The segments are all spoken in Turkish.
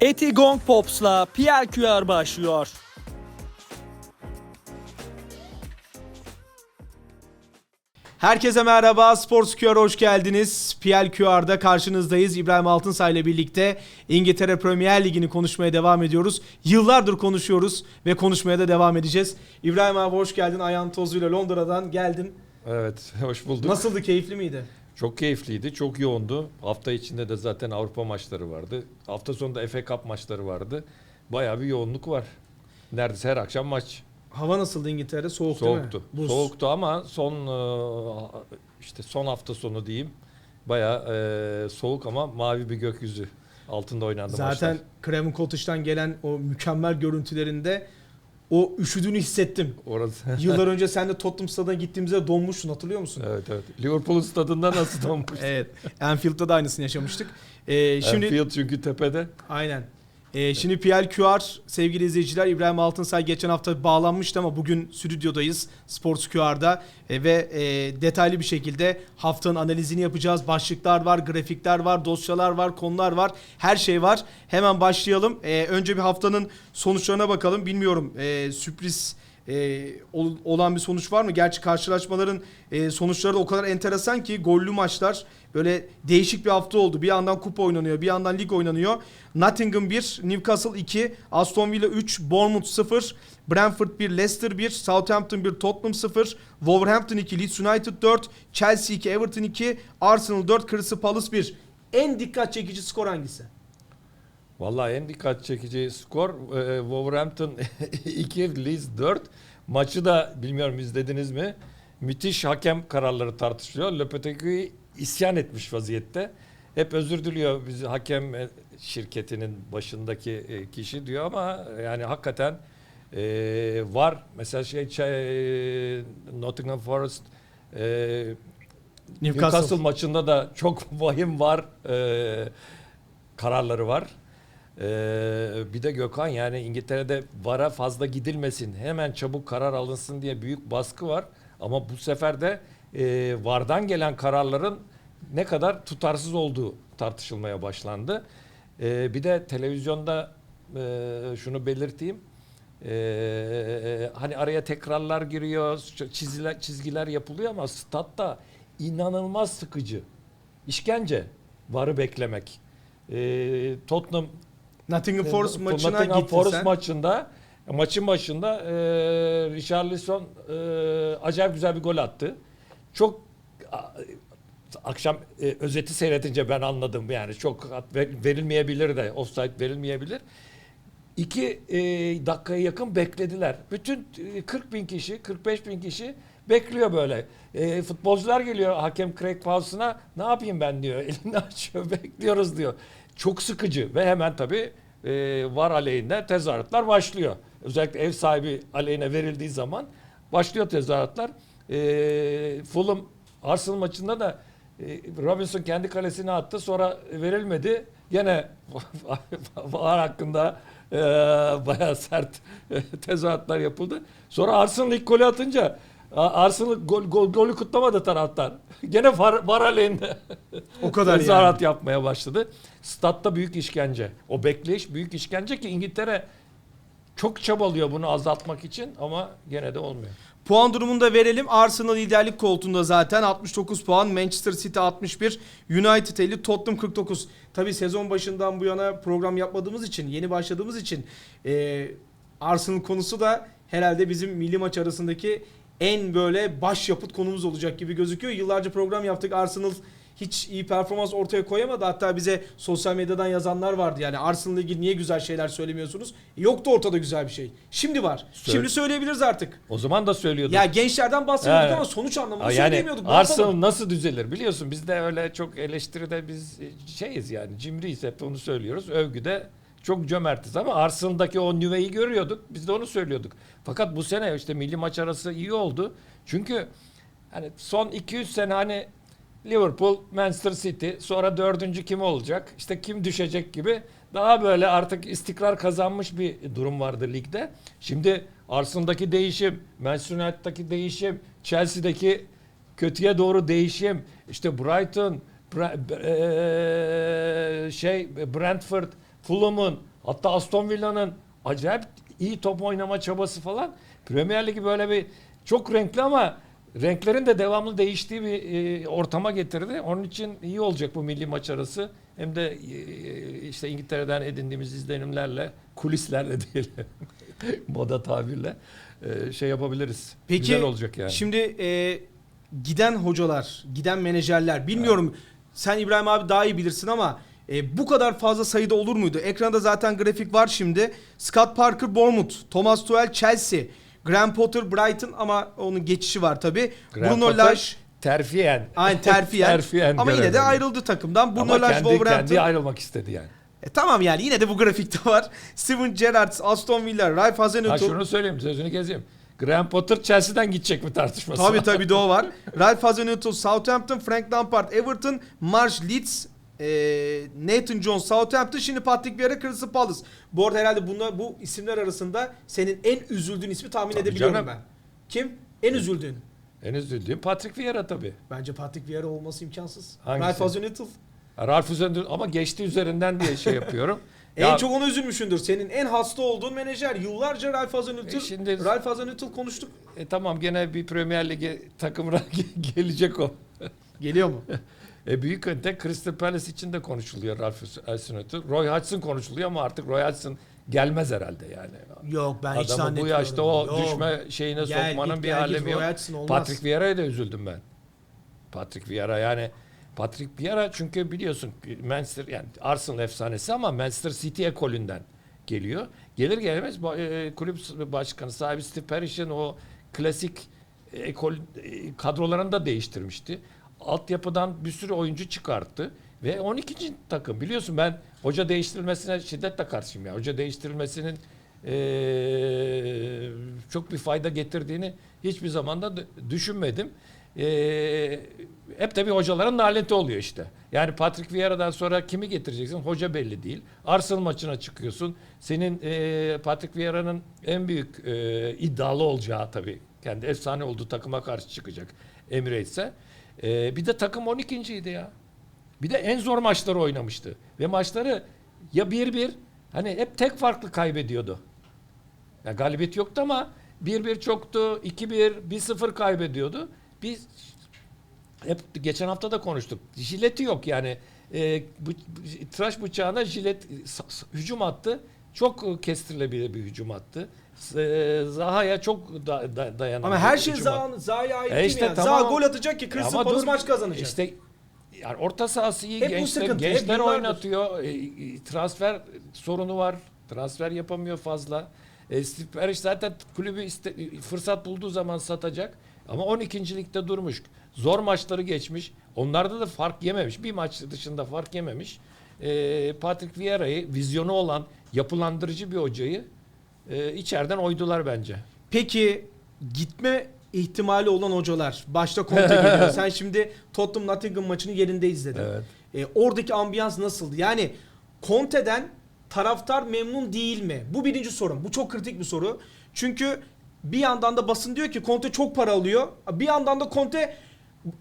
Eti Gong Pops'la PLQR başlıyor. Herkese merhaba, Sports QR'a hoş geldiniz. PLQR'da karşınızdayız. İbrahim Altınsay ile birlikte İngiltere Premier Ligi'ni konuşmaya devam ediyoruz. Yıllardır konuşuyoruz ve konuşmaya da devam edeceğiz. İbrahim abi hoş geldin. Ayağın tozuyla Londra'dan geldin. Evet, hoş bulduk. Nasıldı, keyifli miydi? Çok keyifliydi, çok yoğundu. Hafta içinde de zaten Avrupa maçları vardı. Hafta sonunda FA Cup maçları vardı. Bayağı bir yoğunluk var. Neredeyse her akşam maç. Hava nasıldı İngiltere'de? Soğuk değil mi? Soğuktu. Buz. Soğuktu ama son e, işte son hafta sonu diyeyim. Bayağı e, soğuk ama mavi bir gökyüzü altında oynandı Zaten maçlar. Craven Cottage'dan gelen o mükemmel görüntülerinde o üşüdüğünü hissettim. Orası. Yıllar önce sen de Tottenham Stadına gittiğimizde donmuştun hatırlıyor musun? evet evet. Liverpool'un stadında nasıl donmuş? Evet. Anfield'da da aynısını yaşamıştık. Ee, şimdi Anfield çünkü tepede. aynen. Ee, şimdi PLQR sevgili izleyiciler İbrahim Altınsay geçen hafta bağlanmıştı ama bugün stüdyodayız Sports QR'da Ee, ve e, detaylı bir şekilde haftanın analizini yapacağız. Başlıklar var, grafikler var, dosyalar var, konular var. Her şey var. Hemen başlayalım. Ee, önce bir haftanın sonuçlarına bakalım. Bilmiyorum e, sürpriz e, ol- olan bir sonuç var mı? Gerçi karşılaşmaların e, sonuçları da o kadar enteresan ki gollü maçlar böyle değişik bir hafta oldu. Bir yandan kupa oynanıyor, bir yandan lig oynanıyor. Nottingham 1, Newcastle 2, Aston Villa 3, Bournemouth 0, Brentford 1, Leicester 1, Southampton 1, Tottenham 0, Wolverhampton 2, Leeds United 4, Chelsea 2, Everton 2, Arsenal 4, Crystal Palace 1. En dikkat çekici skor hangisi? Vallahi en dikkat çekici skor e, Wolverhampton 2 Leeds 4. Maçı da bilmiyorum izlediniz mi? Müthiş hakem kararları tartışılıyor. Lopetegui isyan etmiş vaziyette. Hep özür diliyor biz hakem e, şirketinin başındaki e, kişi diyor ama yani hakikaten e, var. Mesela şey, şey Nottingham Forest e, Newcastle. maçında da çok vahim var e, kararları var. E, bir de Gökhan yani İngiltere'de VAR'a fazla gidilmesin hemen çabuk karar alınsın diye büyük baskı var. Ama bu sefer de e, VAR'dan gelen kararların ne kadar tutarsız olduğu tartışılmaya başlandı. E, bir de televizyonda e, şunu belirteyim. E, hani araya tekrarlar giriyor, çizgiler, çizgiler yapılıyor ama statta inanılmaz sıkıcı. İşkence varı beklemek. Ee, Tottenham Nottingham Forest e, maçına Nottingham gittin Forest sen. maçında maçın başında e, Richarlison e, acayip güzel bir gol attı. Çok a- akşam e, özeti seyretince ben anladım yani çok verilmeyebilir de offside verilmeyebilir. İki e, dakikaya yakın beklediler. Bütün e, 40 bin kişi, 45 bin kişi bekliyor böyle. E, futbolcular geliyor hakem Craig Paulson'a ne yapayım ben diyor. Elini açıyor bekliyoruz diyor. Çok sıkıcı ve hemen tabii e, var aleyhinde tezahüratlar başlıyor. Özellikle ev sahibi aleyhine verildiği zaman başlıyor tezahüratlar. E, Fulham Arsenal maçında da e, Robinson kendi kalesine attı sonra verilmedi. Gene var hakkında e, bayağı sert e, tezahüratlar yapıldı. Sonra Arsenal ilk golü atınca Arsenal gol, gol, golü kutlamadı taraftar. Gene var, var aleyhinde O kadar yani. tezahürat yapmaya başladı. Statta büyük işkence. O bekleyiş büyük işkence ki İngiltere çok çabalıyor bunu azaltmak için ama gene de olmuyor. Puan durumunu da verelim. Arsenal liderlik koltuğunda zaten 69 puan. Manchester City 61. United 50. Tottenham 49. Tabi sezon başından bu yana program yapmadığımız için, yeni başladığımız için e, Arsenal konusu da herhalde bizim milli maç arasındaki en böyle başyapıt konumuz olacak gibi gözüküyor. Yıllarca program yaptık. Arsenal hiç iyi performans ortaya koyamadı. Hatta bize sosyal medyadan yazanlar vardı. Yani Arsenal'la ilgili niye güzel şeyler söylemiyorsunuz? Yoktu ortada güzel bir şey. Şimdi var. Söyle- Şimdi söyleyebiliriz artık. O zaman da söylüyorduk. Ya gençlerden bahsediyorduk Evet. ama sonuç anlamında Aa, söyleyemiyorduk. Arsenal nasıl düzelir biliyorsun biz de öyle çok eleştiride biz e, şeyiz yani cimriyiz hep onu söylüyoruz. Övgüde çok cömertiz ama Arsenal'daki o nüveyi görüyorduk. Biz de onu söylüyorduk. Fakat bu sene işte milli maç arası iyi oldu. Çünkü hani son 200 sene hani Liverpool, Manchester City, sonra dördüncü kim olacak? İşte kim düşecek gibi daha böyle artık istikrar kazanmış bir durum vardı ligde. Şimdi Arsenal'daki değişim, Manchester United'daki değişim, Chelsea'deki kötüye doğru değişim, işte Brighton, Bra- eee, şey Brentford, Fulham'ın Hatta Aston Villa'nın acayip iyi top oynama çabası falan. Premier Ligi böyle bir çok renkli ama renklerin de devamlı değiştiği bir e, ortama getirdi. Onun için iyi olacak bu milli maç arası. Hem de e, işte İngiltere'den edindiğimiz izlenimlerle, kulislerle diyelim, moda tabirle e, şey yapabiliriz. Peki Güzel olacak yani. şimdi e, giden hocalar, giden menajerler bilmiyorum sen İbrahim abi daha iyi bilirsin ama e, bu kadar fazla sayıda olur muydu? Ekranda zaten grafik var şimdi. Scott Parker Bournemouth, Thomas Tuchel Chelsea, Graham Potter Brighton ama onun geçişi var tabi. Graham Bruno Potter Lage terfiyen. aynı terfiyen. Terfiyen ama yine de ayrıldı takımdan. Bruno Lage Wolverhampton. kendi ayrılmak istedi yani. E, tamam yani yine de bu grafikte var. Steven Gerrard, Aston Villa, Ha Hasenhüttl. şunu söyleyeyim sözünü gezeyim. Graham Potter Chelsea'den gidecek mi tartışması? Tabii tabii de o var. Ralph Hasenhüttl Southampton, Frank Lampard Everton, Marsh Leeds, e, Nathan Jones Southampton, şimdi Patrick Vieira Crystal Palace. Bu arada herhalde bunlar, bu isimler arasında senin en üzüldüğün ismi tahmin Tabii edebiliyorum canım. ben. Kim? En üzüldüğün. En üzüldüğüm Patrick Vieira tabii. Bence Patrick Vieira olması imkansız. Hangisi? Ralph Hasenhüttl. Ralf üzerinde ama geçti üzerinden diye şey yapıyorum. En Ya, çok ona üzülmüşsündür. Senin en hasta olduğun menajer. Yıllarca Ralph Hasenhüttl. E şimdi- Ralph Hasenhüttl konuştuk. e, tamam gene bir Premier Lig'e takımına ge- gelecek o. Geliyor mu? E, büyük önte Crystal Palace için de konuşuluyor Ralf Hasenhüttl. Roy Hodgson konuşuluyor ama artık Roy Hodgson gelmez herhalde yani. Yok ben hiç Adamı bu zannetmiyorum. yaşta o Yok. düşme şeyine Gel sokmanın git, bir gel git, alemi yok. Roy Hodgson olmaz. Patrick Vieira'ya da üzüldüm ben. Patrick Vieira yani Patrick Vieira çünkü biliyorsun Manchester yani Arsenal efsanesi ama Manchester City ekolünden geliyor. Gelir gelmez e, kulüp başkanı sahibi Steve Parish'in o klasik ekol e, kadrolarını da değiştirmişti. Altyapıdan bir sürü oyuncu çıkarttı ve 12. takım biliyorsun ben hoca değiştirilmesine şiddetle karşıyım ya. Hoca değiştirilmesinin e, çok bir fayda getirdiğini hiçbir zaman da d- düşünmedim. E, hep bir hocaların naleti oluyor işte. Yani Patrick Vieira'dan sonra kimi getireceksin? Hoca belli değil. Arsenal maçına çıkıyorsun. Senin e, Patrick Vieira'nın en büyük e, iddialı olacağı tabii. Kendi efsane olduğu takıma karşı çıkacak Emirates'e. E, bir de takım 12.ydi ya. Bir de en zor maçları oynamıştı. Ve maçları ya 1-1 hani hep tek farklı kaybediyordu. Ya galibiyet yoktu ama 1-1 çoktu, 2-1, 1-0 kaybediyordu. Biz hep geçen hafta da konuştuk. Jileti yok yani. E, bu, tıraş bıçağına jilet hücum attı. Çok e, kestirilebilir bir hücum attı. E, Zaha'ya çok da, da, dayanan Ama her şey Zaha'nın Zaha'ya ait E değil işte mi ya? tamam. Zaha gol atacak ki Crystal Palace maç kazanacak. İşte yani orta sahası iyi Hep gençler, sıkıntı, hep gençler yıllardır. oynatıyor. E, transfer sorunu var. Transfer yapamıyor fazla. E, Steve zaten kulübü iste- fırsat bulduğu zaman satacak. Ama 12. ligde durmuş. Zor maçları geçmiş. Onlarda da fark yememiş. Bir maç dışında fark yememiş. E, Patrick Vieira'yı vizyonu olan yapılandırıcı bir hocayı e, içeriden oydular bence. Peki gitme ihtimali olan hocalar. Başta Conte geliyor. Sen şimdi Tottenham Nottingham maçını yerinde izledin. Evet. E, oradaki ambiyans nasıldı? Yani Conte'den taraftar memnun değil mi? Bu birinci sorum. Bu çok kritik bir soru. Çünkü bir yandan da basın diyor ki Conte çok para alıyor. Bir yandan da Conte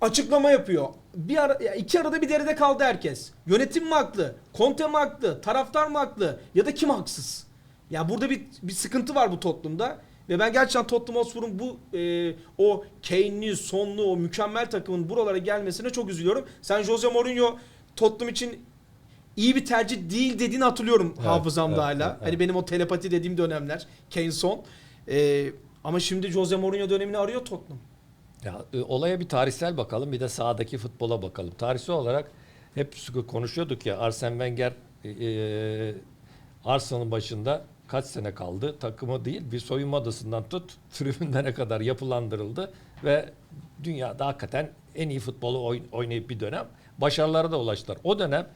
açıklama yapıyor. Bir ara, ya iki arada bir derede kaldı herkes. Yönetim mi haklı? Conte mi haklı? Taraftar mı haklı? Ya da kim haksız? Ya burada bir, bir sıkıntı var bu Tottenham'da. Ve ben gerçekten Tottenham Hotspur'un bu e, o Kane'li, Sonlu, o mükemmel takımın buralara gelmesine çok üzülüyorum. Sen Jose Mourinho Tottenham için iyi bir tercih değil dediğini hatırlıyorum Evet, hafızamda evet, hala. evet, evet. Hani benim o telepati dediğim dönemler. Kane son. E, ama şimdi Jose Mourinho dönemini arıyor Tottenham. Ya e, olaya bir tarihsel bakalım bir de sahadaki futbola bakalım. Tarihsel olarak hep konuşuyorduk ya Arsene Wenger e, e, Arsenal'ın başında kaç sene kaldı? Takımı değil bir soyunma odasından tut tribünlere kadar yapılandırıldı ve dünyada hakikaten en iyi futbolu oyn- oynayıp bir dönem başarılara da ulaştılar. O dönem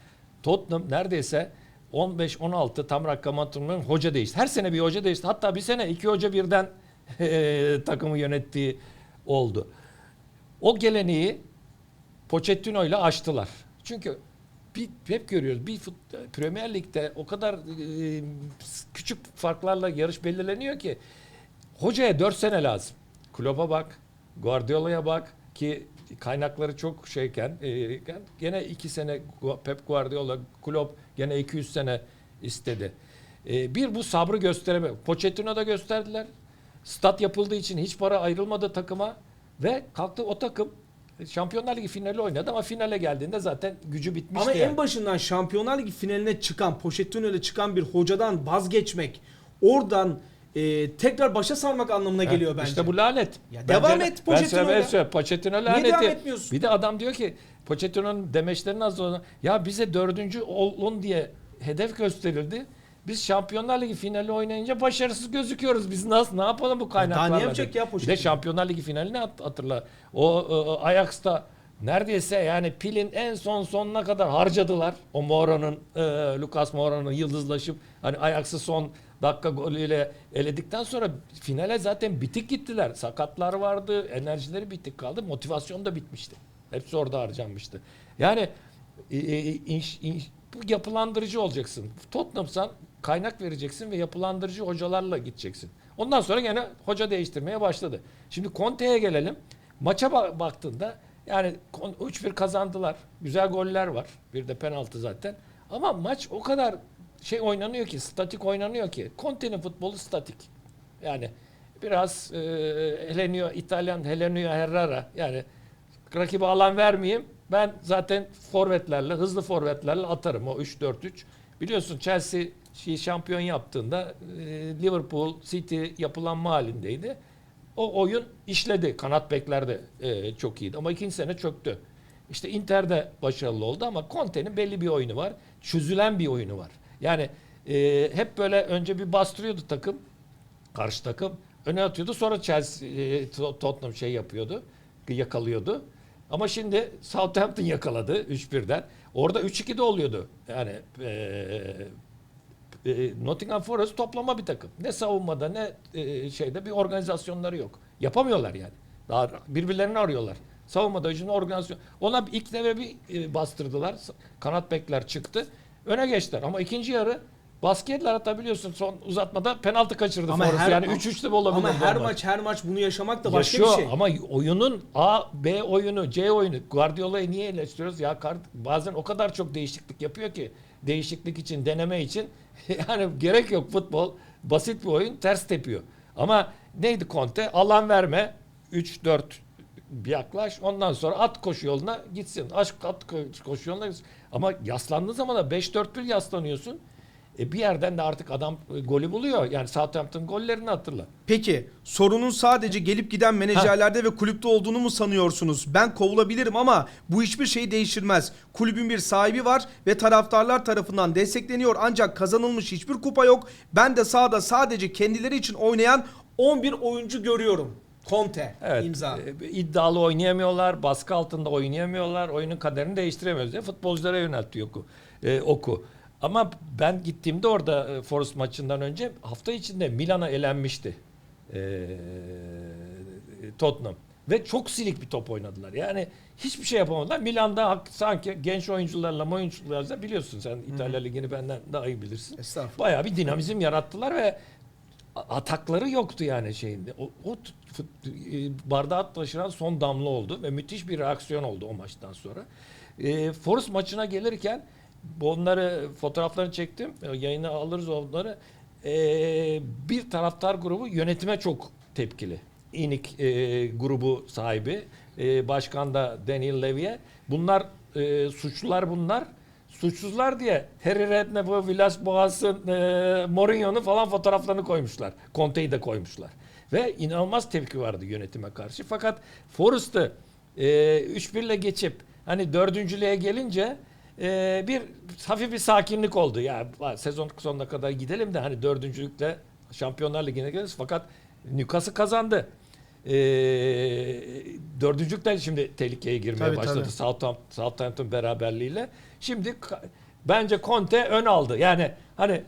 Tottenham neredeyse 15-16 tam rakam hatırlamıyorum hoca değişti. Her sene bir hoca değişti. Hatta bir sene iki hoca birden e, takımı yönettiği oldu. O geleneği Pochettino ile aştılar. Çünkü bir, hep görüyoruz bir fut, Premier Lig'de o kadar e, küçük farklarla yarış belirleniyor ki hocaya 4 sene lazım. Klopp'a bak, Guardiola'ya bak ki kaynakları çok şeyken e, gene 2 sene Pep Guardiola, Klopp gene 200 sene istedi. E, bir bu sabrı göstereme. Pochettino'da gösterdiler. Stat yapıldığı için hiç para ayrılmadı takıma ve kalktı o takım Şampiyonlar Ligi finali oynadı ama finale geldiğinde zaten gücü bitmişti. Ama yani. en başından Şampiyonlar Ligi finaline çıkan, Pochettino ile çıkan bir hocadan vazgeçmek, oradan e, tekrar başa sarmak anlamına geliyor bence. İşte bu lanet. Ya Bence- devam et Ben Pochettino'yla. sana söyleyeyim, Pochettino laneti. devam etmiyorsun? Bir de adam diyor ki Pochettino'nun demeçlerini az sonra ya bize dördüncü olun diye hedef gösterildi. Biz Şampiyonlar Ligi finali oynayınca başarısız gözüküyoruz. Biz nasıl ne yapalım bu kaynaklarla? daha ne yapacak ya Bir de Pochettino? Şampiyonlar Ligi finalini hat- hatırla. O e, Ajax'ta neredeyse yani pilin en son sonuna kadar harcadılar. O Mourinho'nun e, Lucas Mourinho'nun yıldızlaşıp hani Ajax'ı son dakika golüyle eledikten sonra finale zaten bitik gittiler. Sakatlar vardı, enerjileri bitik kaldı. Motivasyon da bitmişti. Hepsi orada harcanmıştı. Yani e, e, inş- inş- bu yapılandırıcı olacaksın. Tottenham'san kaynak vereceksin ve yapılandırıcı hocalarla gideceksin. Ondan sonra gene hoca değiştirmeye başladı. Şimdi Conte'ye gelelim. Maça ba- baktığında yani kon- 3-1 kazandılar. Güzel goller var. Bir de penaltı zaten. Ama maç o kadar şey oynanıyor ki, statik oynanıyor ki. Conte'nin futbolu statik. Yani biraz e, Helenio, İtalyan Helenio Herrera yani rakibe alan vermeyeyim. Ben zaten forvetlerle, hızlı forvetlerle atarım o 3-4-3. Biliyorsun Chelsea şey şampiyon yaptığında e, Liverpool, City yapılanma halindeydi. O oyun işledi. Kanat bekler de e, çok iyiydi ama ikinci sene çöktü. İşte Inter'de başarılı oldu ama Conte'nin belli bir oyunu var. Çözülen bir oyunu var. Yani e, hep böyle önce bir bastırıyordu takım karşı takım öne atıyordu. Sonra Chelsea e, To- Tottenham şey yapıyordu. Yakalıyordu. Ama şimdi Southampton yakaladı 3-1'den. Orada 3-2 de oluyordu. Yani e, e, Nottingham Forest toplama bir takım. Ne savunmada ne e, şeyde bir organizasyonları yok. Yapamıyorlar yani. Daha birbirlerini arıyorlar. Savunmada hücumda organizasyon. Ona ilk devre bir e, bastırdılar. Kanat bekler çıktı. Öne geçtiler ama ikinci yarı basketler atabiliyorsun son uzatmada penaltı kaçırdı Forest. yani 3-3 de olabilir. Ama her maç her maç bunu yaşamak da başka Yaşıyor bir şey. ama oyunun A, B oyunu, C oyunu Guardiola'yı niye eleştiriyoruz? Ya kar- bazen o kadar çok değişiklik yapıyor ki değişiklik için, deneme için yani gerek yok futbol. Basit bir oyun ters tepiyor. Ama neydi Conte? Alan verme. 3-4 bir yaklaş. Ondan sonra at koşu yoluna gitsin. Aşk at ko- koşu yoluna gitsin. Ama yaslandığı zaman da 5-4-1 yaslanıyorsun. E bir yerden de artık adam e, golü buluyor. Yani Southampton gollerini hatırla. Peki sorunun sadece gelip giden menajerlerde ve kulüpte olduğunu mu sanıyorsunuz? Ben kovulabilirim ama bu hiçbir şeyi değiştirmez. Kulübün bir sahibi var ve taraftarlar tarafından destekleniyor ancak kazanılmış hiçbir kupa yok. Ben de sahada sadece kendileri için oynayan 11 oyuncu görüyorum. Conte Evet, imza. e, iddialı oynayamıyorlar, baskı altında oynayamıyorlar, oyunun kaderini değiştiremiyoruz diye futbolculara yöneltiyor oku. E, oku. Ama ben gittiğimde orada e, Forest maçından önce hafta içinde Milan'a elenmişti. E, Tottenham. Ve çok silik bir top oynadılar. Yani hiçbir şey yapamadılar. Milan'da sanki genç oyuncularla oyuncularla biliyorsun sen İtalya Ligi'ni benden daha iyi bilirsin. Estağfurullah. Bayağı bir dinamizm yarattılar ve atakları yoktu yani şeyinde. O, o e, bardağı taşıran son damla oldu ve müthiş bir reaksiyon oldu o maçtan sonra. E, Forest maçına gelirken onları fotoğraflarını çektim. E, Yayına alırız onları. E, bir taraftar grubu yönetime çok tepkili. İnik e, grubu sahibi. E, başkan da Daniel Levy'e. Bunlar e, suçlular bunlar suçsuzlar diye Harry Redknapp'ı, Villas Boas'ın, e, Mourinho'nun falan fotoğraflarını koymuşlar. Conte'yi de koymuşlar. Ve inanılmaz tepki vardı yönetime karşı. Fakat Forrest'ı e, 3-1 ile geçip hani dördüncülüğe gelince e, bir hafif bir sakinlik oldu. Ya sezon sonuna kadar gidelim de hani dördüncülükte Şampiyonlar Ligi'ne geliriz. Fakat Newcastle kazandı. E, dördüncülükten şimdi tehlikeye girmeye Tabii, başladı. tabii. Southampton, Southampton beraberliğiyle. Şimdi bence Conte ön aldı. Yani hani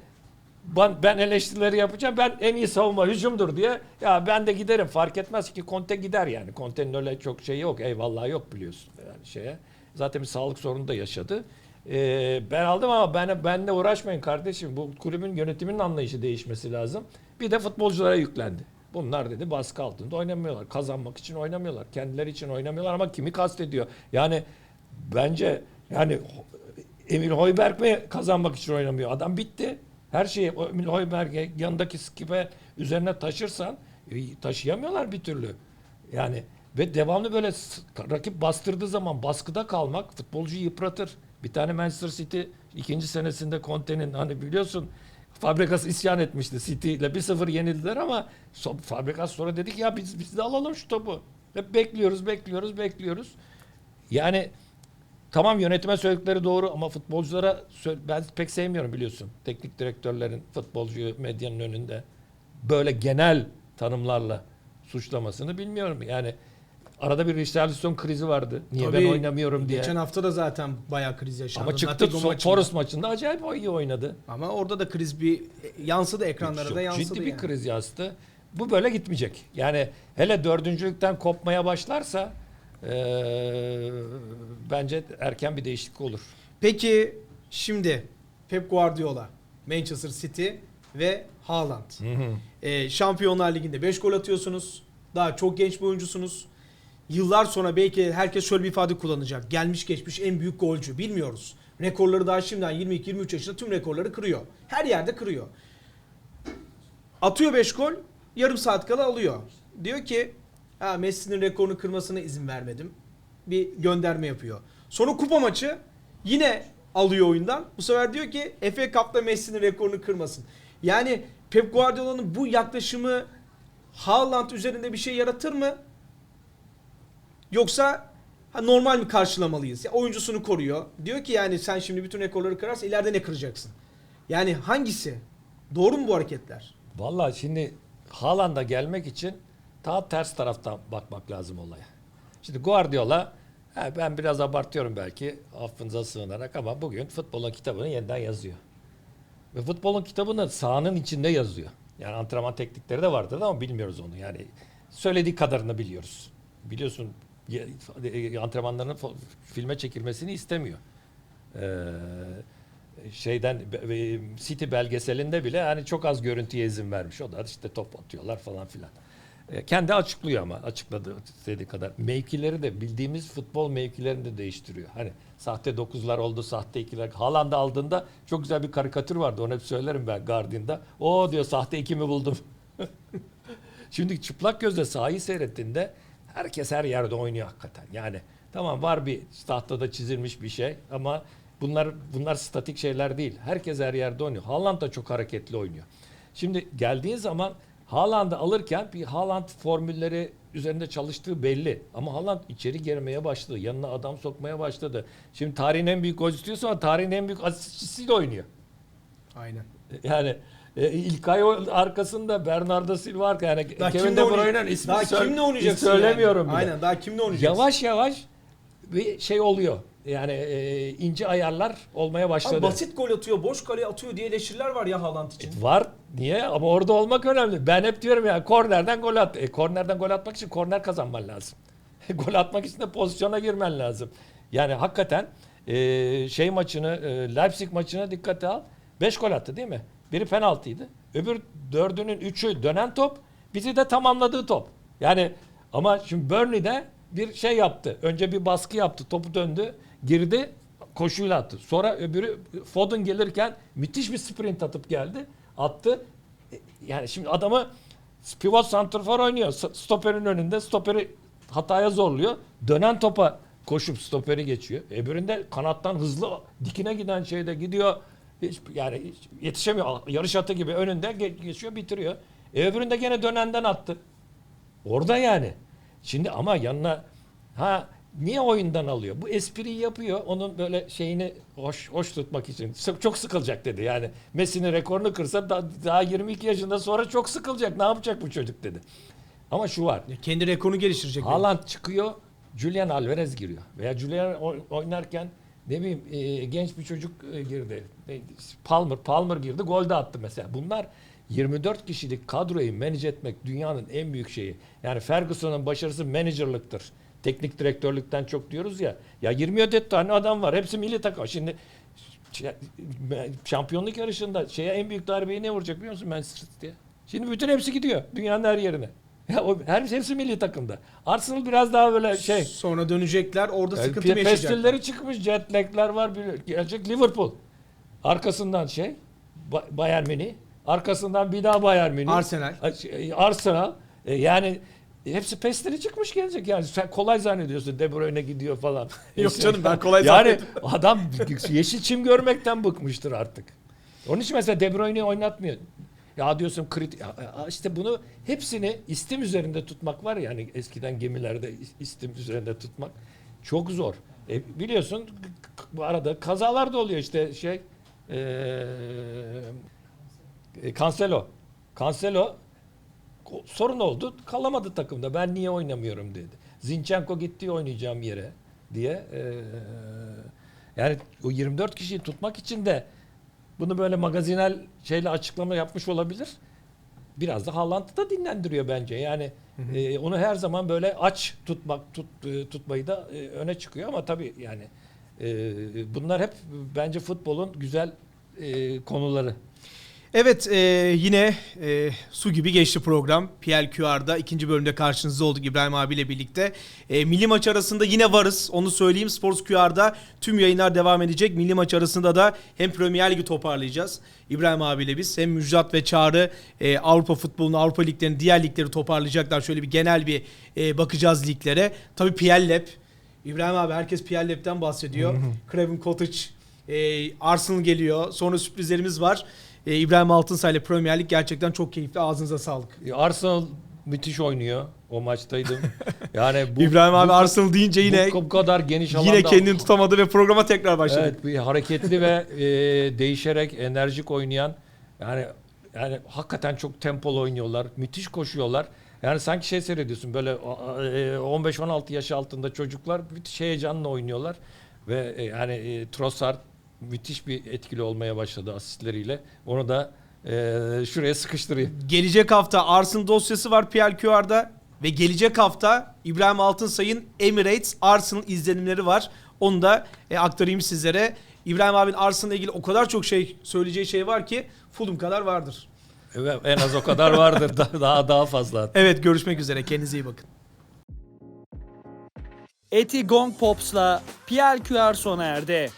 ben, ben eleştirileri yapacağım. Ben en iyi savunma hücumdur diye. Ya ben de giderim fark etmez ki Conte gider yani. Conte'nin öyle çok şey yok. Eyvallah yok biliyorsun yani şeye. Zaten bir sağlık sorunu da yaşadı. Ee, ben aldım ama ben benle uğraşmayın kardeşim. Bu kulübün yönetiminin anlayışı değişmesi lazım. Bir de futbolculara yüklendi. Bunlar dedi baskı altında oynamıyorlar. Kazanmak için oynamıyorlar. Kendileri için oynamıyorlar ama kimi kastediyor? Yani bence yani Emil Hoiberg mi kazanmak için oynamıyor? Adam bitti. Her şeyi Emil Hoiberg'e yanındaki skipe üzerine taşırsan e, taşıyamıyorlar bir türlü. Yani ve devamlı böyle rakip bastırdığı zaman baskıda kalmak futbolcuyu yıpratır. Bir tane Manchester City ikinci senesinde Conte'nin hani biliyorsun Fabregas isyan etmişti City ile 1-0 yenildiler ama so- Fabregas sonra dedik ya biz biz de alalım şu topu. Hep bekliyoruz, bekliyoruz, bekliyoruz. Yani tamam yönetime söyledikleri doğru ama futbolculara ben pek sevmiyorum biliyorsun. Teknik direktörlerin futbolcuyu medyanın önünde böyle genel tanımlarla suçlamasını bilmiyorum. Yani arada bir Richarlison krizi vardı. Niye Tabii, ben oynamıyorum diye. Geçen hafta da zaten bayağı kriz yaşandı. Ama çıktı so- maçında. Forest maçında acayip iyi oynadı. Ama orada da kriz bir yansıdı ekranlara Çok da yansıdı ciddi bir yani. kriz yastı. Bu böyle gitmeyecek. Yani hele dördüncülükten kopmaya başlarsa eee, bence erken bir değişiklik olur. Peki şimdi Pep Guardiola, Manchester City ve Haaland. Ee, Şampiyonlar Ligi'nde 5 gol atıyorsunuz. Daha çok genç bir oyuncusunuz. Yıllar sonra belki herkes şöyle bir ifade kullanacak. Gelmiş geçmiş en büyük golcü. Bilmiyoruz. Rekorları daha şimdiden 22-23 yaşında tüm rekorları kırıyor. Her yerde kırıyor. Atıyor 5 gol. Yarım saat kala alıyor. Diyor ki ha, Messi'nin rekorunu kırmasına izin vermedim. Bir gönderme yapıyor. Sonra kupa maçı yine alıyor oyundan. Bu sefer diyor ki FA Cup'ta Messi'nin rekorunu kırmasın. Yani Pep Guardiola'nın bu yaklaşımı Haaland üzerinde bir şey yaratır mı? Yoksa ha, normal mi karşılamalıyız? Ya, oyuncusunu koruyor. Diyor ki yani sen şimdi bütün rekorları kırarsa ileride ne kıracaksın? Yani hangisi? Doğru mu bu hareketler? Vallahi şimdi Haaland'a gelmek için daha ters taraftan bakmak lazım olaya. Şimdi Guardiola ha, ben biraz abartıyorum belki affınıza sığınarak ama bugün futbolun kitabını yeniden yazıyor. Ve futbolun kitabını sahanın içinde yazıyor. Yani antrenman teknikleri de vardır ama bilmiyoruz onu. Yani söylediği kadarını biliyoruz. Biliyorsun e, antrenmanların fo- filme çekilmesini istemiyor. Ee, şeyden City belgeselinde bile hani çok az görüntüye izin vermiş. O da işte top atıyorlar falan filan. Ee, kendi açıklıyor ama açıkladığı istediği kadar. Mevkileri de bildiğimiz futbol mevkilerini de değiştiriyor. Hani sahte dokuzlar oldu, sahte ikiler. Haaland'ı aldığında çok güzel bir karikatür vardı. Onu hep söylerim ben Guardian'da. O diyor sahte iki mi buldum. Şimdi çıplak gözle sahayı seyrettiğinde herkes her yerde oynuyor hakikaten. Yani tamam var bir tahtada çizilmiş bir şey ama bunlar bunlar statik şeyler değil. Herkes her yerde oynuyor. Haaland da çok hareketli oynuyor. Şimdi geldiğin zaman Haaland'ı alırken bir Haaland formülleri üzerinde çalıştığı belli. Ama Haaland içeri girmeye başladı. Yanına adam sokmaya başladı. Şimdi tarihin en büyük golcüsü diyorsa ama tarihin en büyük asistçisiyle oynuyor. Aynen. Yani e, İlkay arkasında Bernardo Silva arka yani Daha Kevin De Bruyne'nin ismini Daha söyle- kimle oynayacaksın söylemiyorum yani? bile. Aynen daha kimle oynayacaksın? Yavaş yavaş bir şey oluyor. Yani e, ince ayarlar olmaya başladı. Abi basit gol atıyor, boş kale atıyor diye eleştiriler var ya Haaland için. Var. Niye? Ama orada olmak önemli. Ben hep diyorum ya kornerden gol at. E, kornerden gol atmak için korner kazanman lazım. gol atmak için de pozisyona girmen lazım. Yani hakikaten e, şey maçını e, Leipzig maçına dikkate al. 5 gol attı değil mi? Biri penaltıydı. Öbür dördünün üçü dönen top. Bizi de tamamladığı top. Yani ama şimdi Burnley'de bir şey yaptı. Önce bir baskı yaptı. Topu döndü. Girdi. Koşuyla attı. Sonra öbürü Foden gelirken müthiş bir sprint atıp geldi. Attı. E, Yani şimdi adamı pivot santrfor oynuyor. Stoperin önünde. Stoperi hataya zorluyor. Dönen topa koşup stoperi geçiyor. Öbüründe kanattan hızlı dikine giden şeyde gidiyor. Hiç, yani hiç yetişemiyor. Yarış atı gibi önünde ge- geçiyor bitiriyor. E öbüründe gene dönenden attı. Orada yani. Şimdi ama yanına ha niye oyundan alıyor? Bu espriyi yapıyor. Onun böyle şeyini hoş hoş tutmak için. Çok sıkılacak dedi. Yani Messi'nin rekorunu kırsa da, daha 22 yaşında sonra çok sıkılacak. Ne yapacak bu çocuk dedi. Ama şu var. Ya Kendi rekorunu geliştirecek. Haaland çıkıyor, Julian Alvarez giriyor. Veya Julian oy- oynarken ne bileyim e, genç bir çocuk e, girdi. Neydi? Palmer, Palmer girdi, gol de attı mesela. Bunlar 24 kişilik kadroyu manage etmek dünyanın en büyük şeyi. Yani Ferguson'un başarısı menajerlıktır. Teknik direktörlükten çok diyoruz ya. Ya 27 tane adam var. Hepsi milli takım. Şimdi ş- şampiyonluk yarışında şeye en büyük darbeyi ne vuracak biliyor musun Manchester City'ye? Şimdi bütün hepsi gidiyor dünyanın her yerine. Ya o her hepsi milli takımda. Arsenal biraz daha böyle şey. Sonra dönecekler orada Yani sıkıntı mı yaşayacaklar? pestilleri çıkmış, jet lag'ler var. bir- Gelecek Liverpool. Arkasından şey. Ba- Bayern Münih. Arkasından bir daha Bayern Münih. Arsenal. Şey, Arsenal. E, yani hepsi pestleri çıkmış gelecek yani. Sen kolay zannediyorsun De Bruyne gidiyor falan. Yok canım, ben kolay Yani zannettim. adam yeşil çim görmekten bıkmıştır artık. Onun için mesela De Bruyne'yi oynatmıyor. Ya diyorsun ya işte bunu hepsini istim üzerinde tutmak var ya hani eskiden gemilerde is- istim üzerinde tutmak çok zor. E, biliyorsun bu arada kazalar da oluyor işte şey eee e, Cancelo. Cancelo sorun oldu. Kalamadı takımda. Ben niye oynamıyorum dedi. Zinchenko gitti oynayacağım yere diye. Eee, yani o 24 kişiyi tutmak için de bunu böyle magazinel şeyle açıklama yapmış olabilir. Biraz da Haaland'ı da dinlendiriyor bence. Yani e, onu her zaman böyle aç tutmak tut, e, tutmayı da e, öne çıkıyor ama tabii yani e, bunlar hep bence futbolun güzel e, konuları. Evet e, yine e, su gibi geçti program. PLQR'da ikinci bölümde karşınızda olduk İbrahim abiyle birlikte. E, milli maç arasında yine varız. Onu söyleyeyim. Sports QR'da tüm yayınlar devam edecek. Milli maç arasında da hem Premier Ligi toparlayacağız. İbrahim abiyle biz hem Müjdat ve Çağrı e, Avrupa futbolunu, Avrupa liglerini, diğer ligleri toparlayacaklar. Şöyle bir genel bir e, bakacağız liglere. Tabii PL Lab. İbrahim abi herkes PL Lab'den bahsediyor. Craven Cottage, e, Arsenal geliyor. Sonra sürprizlerimiz var. E, İbrahim Altınsay ile Premier Lig gerçekten çok keyifli. Ağzınıza sağlık. E, Arsenal müthiş oynuyor. O maçtaydım. Yani bu İbrahim abi bu, Arsenal deyince yine bu kadar geniş alanda yine kendini tutamadı ve programa tekrar başladı. Evet, bir hareketli ve e, değişerek enerjik oynayan yani yani hakikaten çok tempolu oynuyorlar. Müthiş koşuyorlar. Yani sanki şey seyrediyorsun böyle a- a- e, 15-16 yaş altında çocuklar müthiş heyecanla oynuyorlar ve e, yani Trossard müthiş bir etkili olmaya başladı asistleriyle. Onu da e, şuraya sıkıştırayım. Gelecek hafta Arsenal dosyası var PLQR'da ve gelecek hafta İbrahim Altınsay'ın Emirates Arsenal izlenimleri var. Onu da e, aktarayım sizlere. İbrahim abinin Arsenal'la ilgili o kadar çok şey söyleyeceği şey var ki Fulham kadar vardır. Evet, en az o kadar vardır. Daha daha, daha fazla. Evet görüşmek üzere. Kendinize iyi bakın. Eti Gong Pops'la PLQR sona erdi.